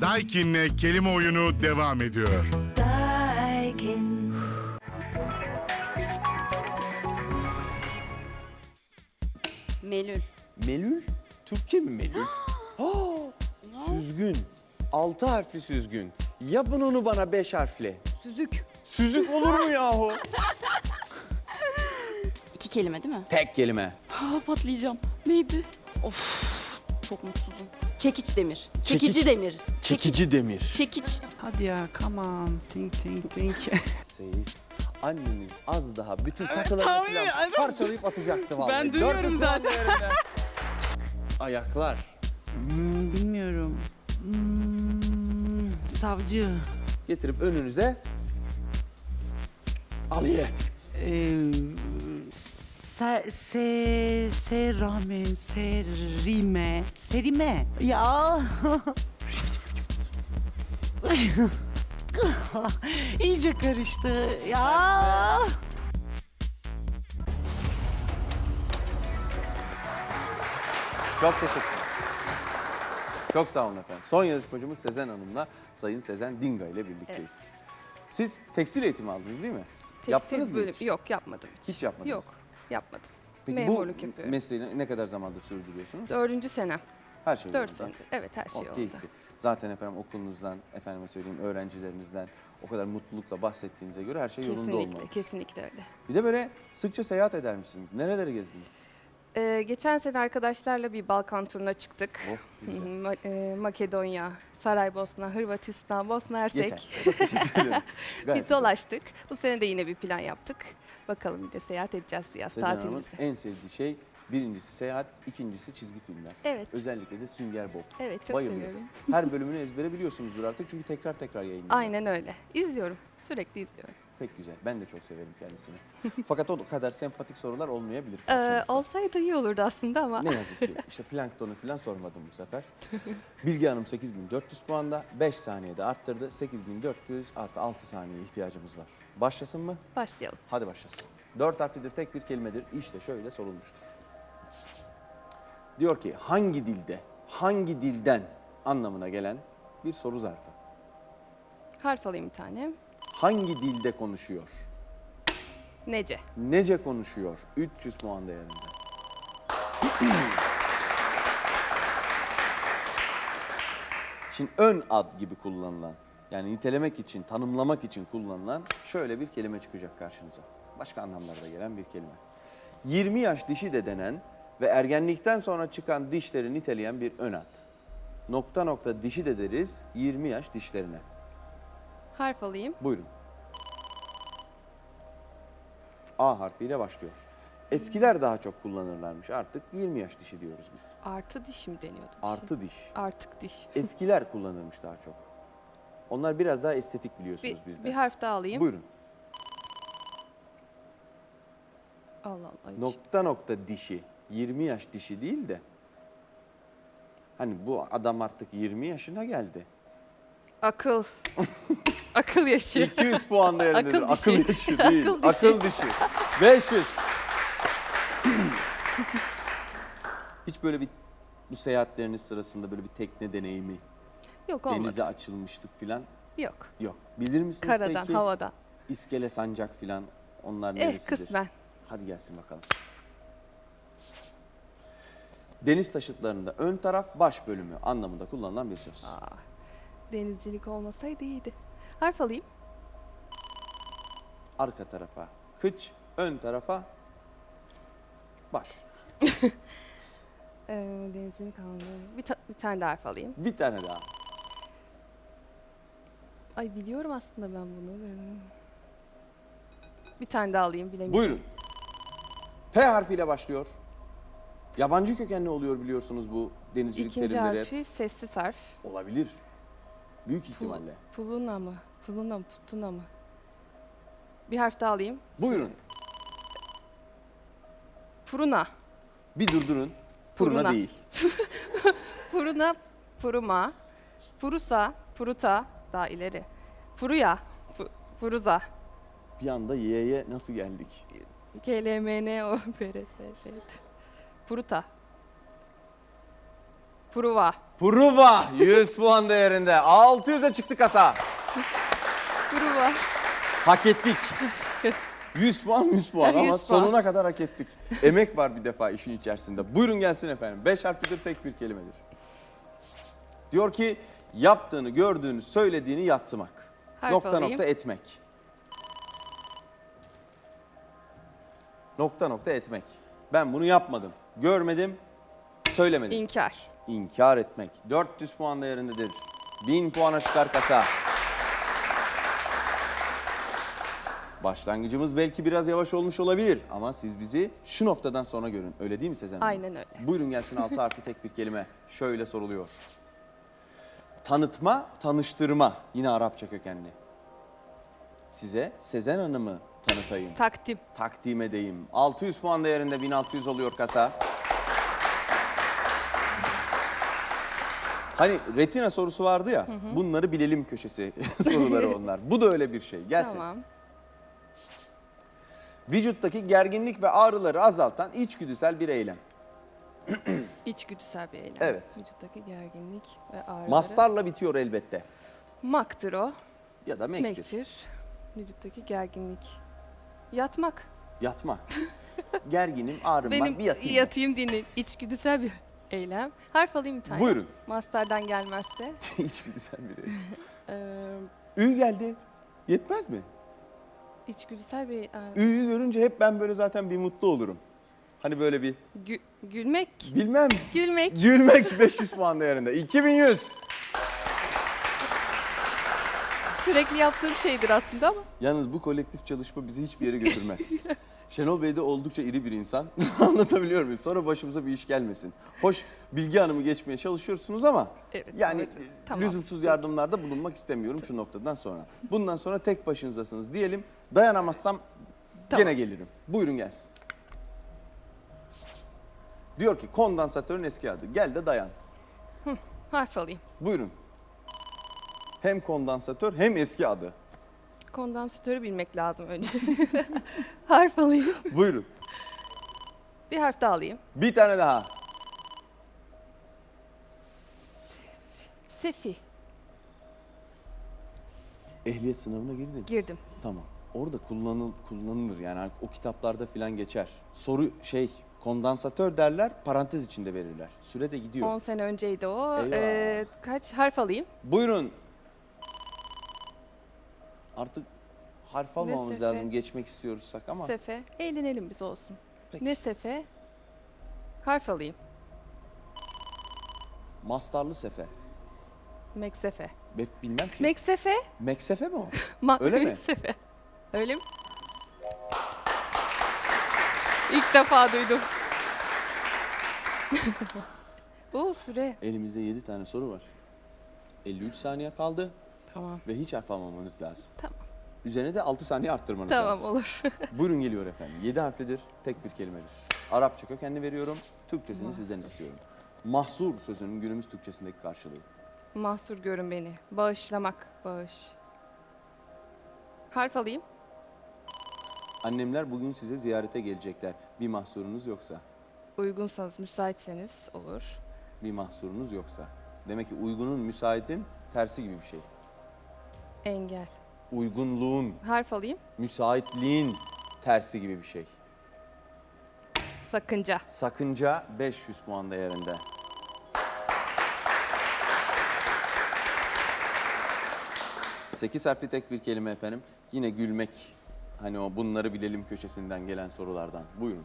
Daikin'le kelime oyunu devam ediyor. Daikin. Melül. Melül? Türkçe mi melül? Aa, süzgün. Altı harfli süzgün. Yapın onu bana beş harfli. Süzük. Süzük olur mu yahu? İki kelime değil mi? Tek kelime. Aa, patlayacağım. Neydi? Of. Çok mutsuzum. Çekiç demir. Çekiç. Çekici demir. Çekici demir. Çekiç. Hadi ya come on. Think think think. Seyis. Anneniz az daha bütün takılarını tamam falan evet. parçalayıp atacaktı vallahi. Ben duyuyorum 400 puan zaten. değerinde. Ayaklar. Hmm, bilmiyorum. Hmm, savcı. Getirip önünüze Aliye. Ee, se, se, serame, serime, serime. Ya. İyice karıştı. Ya. Çok teşekkür ederim. Çok sağ olun efendim. Son yarışmacımız Sezen Hanım'la Sayın Sezen Dinga ile birlikteyiz. Siz tekstil eğitimi aldınız değil mi? Tekstil Yaptınız mı bölüm- hiç? Yok yapmadım hiç. Hiç yapmadınız. Yok yapmadım. Peki Memurluk bu yapıyorum. mesleği ne kadar zamandır sürdürüyorsunuz? Dördüncü senem. Her şey Dört yolunda. senedir. Evet her şey O oldu. keyifli. Zaten efendim okulunuzdan, efendime söyleyeyim öğrencilerinizden o kadar mutlulukla bahsettiğinize göre her şey yolunda Kesinlikle, olmalı. kesinlikle öyle. Bir de böyle sıkça seyahat eder misiniz? Nerelere gezdiniz? Ee, geçen sene arkadaşlarla bir Balkan turuna çıktık. Oh, ne güzel. Ma- e, Makedonya, Saraybosna, Hırvatistan, Bosna Hersek. Yeter. Teşekkür ederim. Gayet bir güzel. dolaştık. Bu sene de yine bir plan yaptık. Bakalım bir de seyahat edeceğiz yaz Sezen Hanım'ın tatilimize. en sevdiği şey birincisi seyahat, ikincisi çizgi filmler. Evet. Özellikle de Sünger Bob. Evet çok seviyorum. Her bölümünü ezbere biliyorsunuzdur artık çünkü tekrar tekrar yayınlanıyor. Aynen öyle. İzliyorum. Sürekli izliyorum. Pek güzel. Ben de çok severim kendisini. Fakat o kadar sempatik sorular olmayabilir Ee, olsaydı iyi olurdu aslında ama. Ne yazık ki. İşte planktonu falan sormadım bu sefer. Bilge Hanım 8400 puanda. 5 saniyede arttırdı. 8400 artı 6 saniye ihtiyacımız var. Başlasın mı? Başlayalım. Hadi başlasın. Dört harflidir, tek bir kelimedir. İşte şöyle sorulmuştur. Diyor ki hangi dilde, hangi dilden anlamına gelen bir soru zarfı. Harf alayım bir tane. Hangi dilde konuşuyor? Nece. Nece konuşuyor? 300 puan değerinde. Şimdi ön ad gibi kullanılan, yani nitelemek için, tanımlamak için kullanılan şöyle bir kelime çıkacak karşınıza. Başka anlamlarda gelen bir kelime. 20 yaş dişi de denen ve ergenlikten sonra çıkan dişleri niteleyen bir ön ad. Nokta nokta dişi de deriz 20 yaş dişlerine. Harf alayım. Buyurun. A harfiyle başlıyor. Eskiler daha çok kullanırlarmış. Artık 20 yaş dişi diyoruz biz. Artı diş mi deniyordu? bir şey? Artı diş. Artık diş. Eskiler kullanırmış daha çok. Onlar biraz daha estetik Bir, biliyorsunuz bizden. bir harf daha alayım. Buyurun. Allah Allah. hiç. Nokta nokta dişi. 20 yaş dişi değil de. Hani bu adam artık 20 yaşına geldi. Akıl. Akıl yaşı. 200 puan değerindedir. Akıl Akıl, dişi. yaşı değil. Akıl dişi. Akıl dişi. 500. Hiç böyle bir bu seyahatleriniz sırasında böyle bir tekne deneyimi, Yok olmadı. denize açılmışlık falan Yok. yok. Bilir misiniz Karadan, peki? havadan. İskele sancak falan onlar Eh neresidir? kısmen. Hadi gelsin bakalım. Deniz taşıtlarında ön taraf baş bölümü anlamında kullanılan bir söz. Denizcilik olmasaydı iyiydi. Harf alayım. Arka tarafa kıç, ön tarafa baş. Ee, denizcilik aldı. Bir, ta- bir tane daha harf alayım. Bir tane daha. Ay biliyorum aslında ben bunu. Ben... Bir tane daha alayım bilemeyeceğim. Buyurun. P harfiyle başlıyor. Yabancı kökenli oluyor biliyorsunuz bu denizcilik İkinci terimleri. harfi sessiz harf. Olabilir. Büyük ihtimalle. puluna mı? Puluna mı? Putuna mı? Bir harf daha alayım. Buyurun. Puruna. Bir durdurun. Puruna, Puruna. değil. Puruna, puruma. Purusa, puruta. Daha ileri. Puruya, pu- puruza. Bir anda Y'ye nasıl geldik? KLMN o PRS şeydi. Puruta. Pruva. Pruva 100 puan değerinde. 600'e çıktı kasa. Pruva. Hak ettik. 100 puan 100 puan 100 ama puan. sonuna kadar hak ettik. Emek var bir defa işin içerisinde. Buyurun gelsin efendim. 5 harflidir tek bir kelimedir. Diyor ki yaptığını, gördüğünü, söylediğini yatsımak. Harf nokta alayım. nokta etmek. Nokta nokta etmek. Ben bunu yapmadım. Görmedim, söylemedim. İnkar. İnkar etmek. 400 puan değerindedir. 1000 puana çıkar kasa. Başlangıcımız belki biraz yavaş olmuş olabilir ama siz bizi şu noktadan sonra görün. Öyle değil mi Sezen Hanım? Aynen öyle. Buyurun gelsin altı harfli tek bir kelime. Şöyle soruluyor. Tanıtma, tanıştırma. Yine Arapça kökenli. Size Sezen Hanım'ı tanıtayım. Takdim. Takdim edeyim. 600 puan değerinde 1600 oluyor kasa. Hani retina sorusu vardı ya. Bunları bilelim köşesi soruları onlar. Bu da öyle bir şey. Gelsin. Tamam. Vücuttaki gerginlik ve ağrıları azaltan içgüdüsel bir eylem. İçgüdüsel bir eylem. Evet. Vücuttaki gerginlik ve ağrıları. Mastarla bitiyor elbette. Maktır o. Ya da mektir. Mektir. Vücuttaki gerginlik. Yatmak. Yatmak. Gerginim, ağrım Benim var. Bir yatayım. yatayım dinle. İçgüdüsel bir eylem. Harf alayım bir tane. Buyurun. Master'dan gelmezse. içgüdüsel bir eylem. Ee, Ü geldi. Yetmez mi? içgüdüsel bir... e, Ü'yü görünce hep ben böyle zaten bir mutlu olurum. Hani böyle bir gü- gülmek. bilmem Gülmek. gülmek 500 puan değerinde. 2100. Sürekli yaptığım şeydir aslında ama. Yalnız bu kolektif çalışma bizi hiçbir yere götürmez. Şenol Bey de oldukça iri bir insan. Anlatabiliyor muyum? Sonra başımıza bir iş gelmesin. Hoş Bilgi Hanım'ı geçmeye çalışıyorsunuz ama Evet, yani Tamam. lüzumsuz yardımlarda bulunmak istemiyorum şu noktadan sonra. Bundan sonra tek başınızdasınız diyelim. Dayanamazsam Tamam. gene gelirim. Buyurun gelsin. Diyor ki kondansatörün eski adı. Gel de dayan. Harf alayım. Buyurun. Hem kondansatör hem eski adı. Kondansatörü bilmek lazım önce. harf alayım. Buyurun. Bir harf daha alayım. Bir tane daha. Sefi. Ehliyet sınavına girdiniz. Girdim. Tamam. Orada kullanıl, kullanılır yani o kitaplarda filan geçer. Soru şey kondansatör derler parantez içinde verirler. Süre de gidiyor. 10 sene önceydi o. Eyvah. Ee, kaç harf alayım? Buyurun. Artık harf almamız sefe? lazım geçmek istiyorsak ama. Sefe. Eğlenelim biz olsun. Peki. Ne sefe? Harf alayım. Mastarlı sefe. Meksefe. Be- bilmem ki. Meksefe? Meksefe mi o? Ma- Öyle mi? Meksefe. Öyle mi? İlk defa duydum. Oo süre. Elimizde 7 tane soru var. 53 saniye kaldı Tamam. ve hiç harf almamanız lazım. Tamam. Üzerine de 6 saniye arttırmanız Tamam lazım. olur. Buyurun geliyor efendim. 7 harflidir, tek bir kelimedir. Arapça kökenli veriyorum, Türkçesini sizden istiyorum. Mahsur sözünün günümüz Türkçesindeki karşılığı. Mahsur görün beni. Bağışlamak. Bağış. Harf alayım. Annemler bugün size ziyarete gelecekler. Bir mahsurunuz yoksa, Uygunsanız, müsaitseniz olur. bir mahsurunuz yoksa. Demek ki uygunun, müsaitin tersi gibi bir şey. Engel. Uygunluğun, Harf alayım. müsaitliğin tersi gibi bir şey. Sakınca. Sakınca 500 puan değerinde. Sekiz harfli tek bir kelime efendim. Yine gülmek. Hani o bunları bilelim köşesinden gelen sorulardan. Buyurun.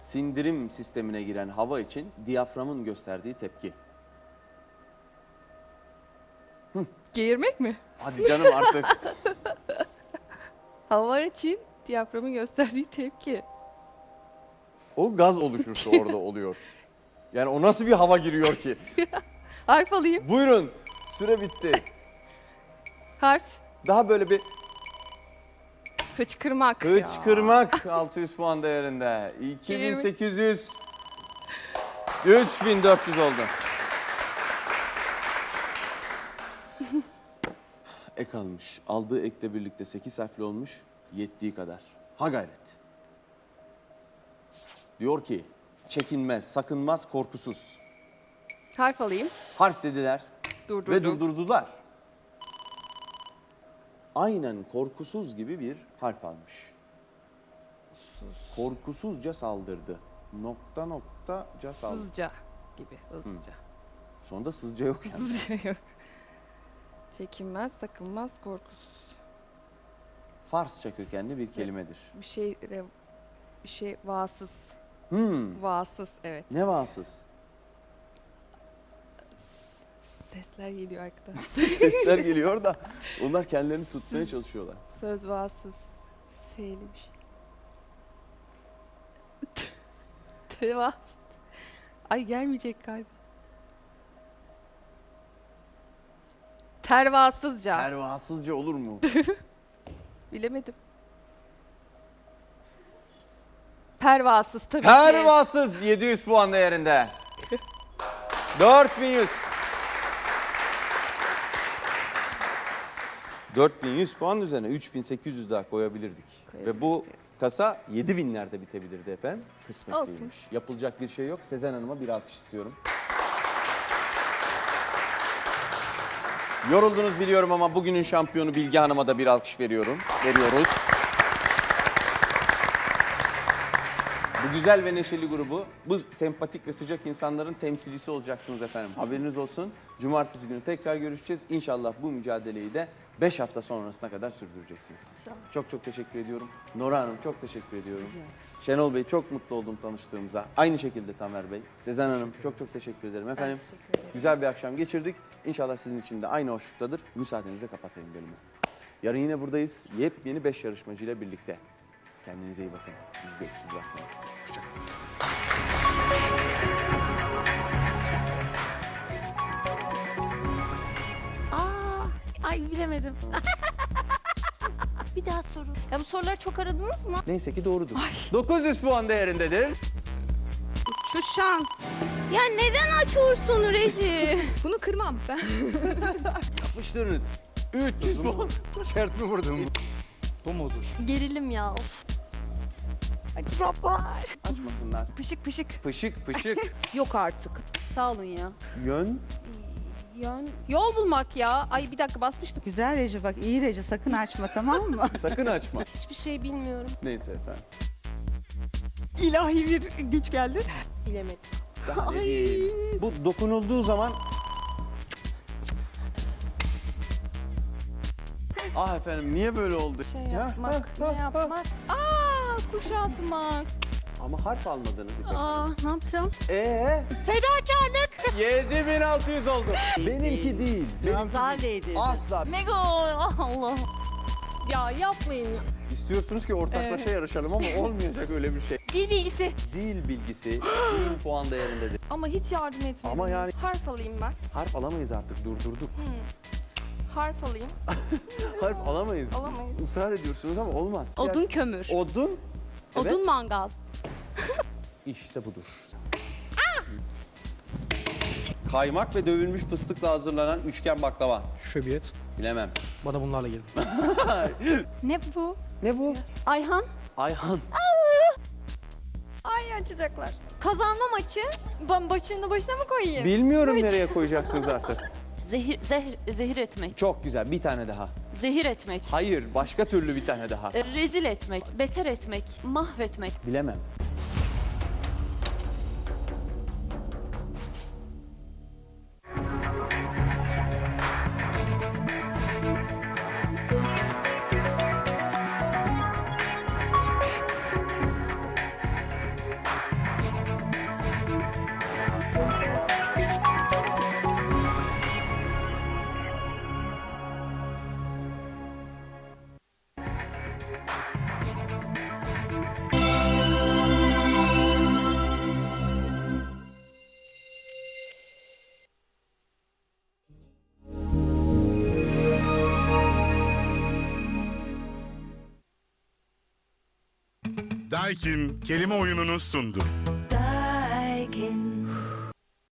Sindirim sistemine giren hava için diyaframın gösterdiği tepki. Geğirmek mi? Hadi canım artık. Hava için diyaframın gösterdiği tepki. o gaz oluşursa orada oluyor. Yani o nasıl bir hava giriyor ki? Harf alayım. Buyurun. Süre bitti. Harf. Daha böyle bir Hıçkırmak. Hıçkırmak 600 puan değerinde. 2800 3400 oldu. Ek almış. Aldığı ekle birlikte 8 harfli olmuş. Yettiği kadar. Ha gayret. Diyor ki çekinmez, sakınmaz, korkusuz. Harf alayım. Harf dediler Durdurdum. ve durdurdular. Aynen korkusuz gibi bir harf almış. Korkusuzca saldırdı. Nokta noktaca saldırdı. Sızca gibi. Hızlıca. Sonunda sızca yok yani. Hızlıca yok. Çekinmez, sakınmaz, korkusuz. Farsça kökenli bir kelimedir. Bir şey bir şey vasız. Hmm, Vasız evet. ne vasız? Sesler geliyor arkadan. Sesler geliyor da onlar kendilerini tutmaya çalışıyorlar. Söz vasız. Seyli bir şey. Tevas. Ay gelmeyecek galiba. Tervasızca. Pervasızca olur mu? Bilemedim. Pervasız tabii ki. Pervasız 700 puan değerinde. 4100. 4100 puan üzerine 3800 daha koyabilirdik. Ve bu kasa 7000'lerde bitebilirdi efendim. Kısmetliymiş. Yapılacak bir şey yok. Sezen Hanım'a bir alkış istiyorum. Yoruldunuz biliyorum ama bugünün şampiyonu Bilge Hanım'a da bir alkış veriyorum. Veriyoruz. Bu güzel ve neşeli grubu, bu sempatik ve sıcak insanların temsilcisi olacaksınız efendim. Haberiniz olsun. Cumartesi günü tekrar görüşeceğiz. İnşallah bu mücadeleyi de 5 hafta sonrasına kadar sürdüreceksiniz. Çok çok teşekkür ediyorum. Nora Hanım çok teşekkür ediyorum. Şenol Bey çok mutlu oldum tanıştığımıza. Aynı şekilde Tamer Bey. Sezen Hanım çok çok teşekkür ederim efendim. teşekkür ederim. Güzel bir akşam geçirdik. İnşallah sizin için de aynı hoşluktadır. Müsaadenizle kapatayım bölümü. Yarın yine buradayız. Yepyeni 5 yarışmacıyla birlikte. Kendinize iyi bakın. Biz de sizi bırakmayın. Hoşçakalın. Aa, ay bilemedim. bir daha sorun. Ya bu soruları çok aradınız mı? Neyse ki doğrudur. 900 puan değerindedir. Şu şan. Ya neden açıyorsun Reji? Bunu kırmam ben. Yapıştırınız. 300 puan. Sert mi vurdun? Bu mudur? Gerilim ya. Of. Açmasınlar. Pışık pışık. Pışık pışık. Yok artık. Sağ olun ya. Yön. Yön, yol bulmak ya. Ay bir dakika basmıştık. Güzel Rece bak iyi Rece sakın açma tamam mı? Sakın açma. Hiçbir şey bilmiyorum. Neyse efendim. İlahi bir güç geldi. Bilemedim. Daha ne diyeyim. Bu dokunulduğu zaman Ah efendim niye böyle oldu? Şey Ha, yapmak, ha, ne ha, yapmak? Aa, kuş atmak. Ama harf almadınız. İpek. Aa, ne yapacağım? Ee? Fedakarlık. 7600 oldu. Benimki değil. Benimki Nazar değdi. Asla. Mego. Allah. Ya yapmayın ya. İstiyorsunuz ki ortaklaşa yarışalım ama olmayacak öyle bir şey. Dil bilgisi. Dil bilgisi 1000 puan değerindedir. Ama hiç yardım etmediniz. Ama yani- Harf alayım ben. Harf alamayız artık durdurduk. Harf alayım. Harf alamayız. Alamayız. Israr ediyorsunuz ama olmaz. Odun kömür. Odun. Evet. Odun mangal. İşte budur. Kaymak ve dövülmüş fıstıkla hazırlanan üçgen baklava. Şöbiyet. Bilemem. Bana bunlarla gelin. Ne bu? Ne bu? Ayhan. Ayhan. Ay açacaklar. Kazanma maçı. Ben başını başına mı koyayım? Bilmiyorum nereye koyacaksınız artık. Zehir, zehir, zehir etmek, Çok güzel. Bir tane daha. zehir etmek, Hayır. Başka türlü bir tane daha. rezil etmek, beter etmek, mahvetmek, Bilemem. Daikin kelime oyununu sundu.